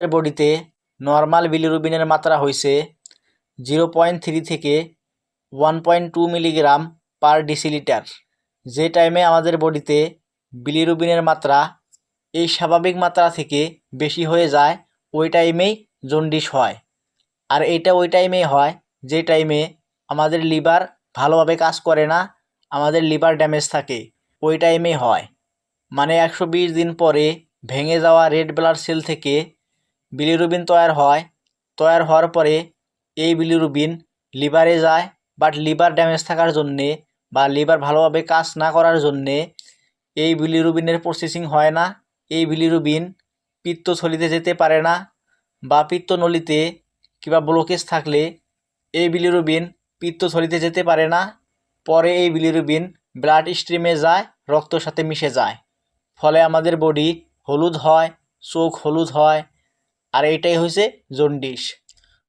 বডিতে নর্মাল বিলিরুবিনের মাত্রা হয়েছে জিরো পয়েন্ট থ্রি থেকে one point two milligram per decilitre যে টাইমে আমাদের বডিতে বিলিরুবিনের মাত্রা এই স্বাভাবিক মাত্রা থেকে বেশি হয়ে যায়, ওই টাইমেই জন্ডিস হয়। আর এটা ওই টাইমেই হয়, যে টাইমে আমাদের লিভার ভালোভাবে কাজ করে না, আমাদের লিভার ড্যামেজ থাকে, ওই টাইমেই হয়। মানে একশো বিশ দিন পরে ভেঙে যাওয়া রেড ব্লাড সেল থেকে বিলিরুবিন তৈরি হয়। তৈরি হওয়ার পরে এই বিলিরুবিন লিভারে যায় বাট লিভার ড্যামেজ থাকার জন্যে বা লিভার ভালোভাবে কাজ না করার জন্যে এই বিলিরুবিনের প্রসেসিং হয় না। এই বিলিরুবিন পিত্তথলিতে যেতে পারে না বা পিত্তনলিতে কিংবা ব্লকেজ থাকলে এই বিলিরুবিন পিত্তথলিতে যেতে পারে না। পরে এই বিলিরুবিন ব্লাড স্ট্রিমে যায়, রক্তর সাথে মিশে যায়। ফলে আমাদের বডি হলুদ হয়, চোখ হলুদ হয় আর এইটাই হয়েছে জন্ডিস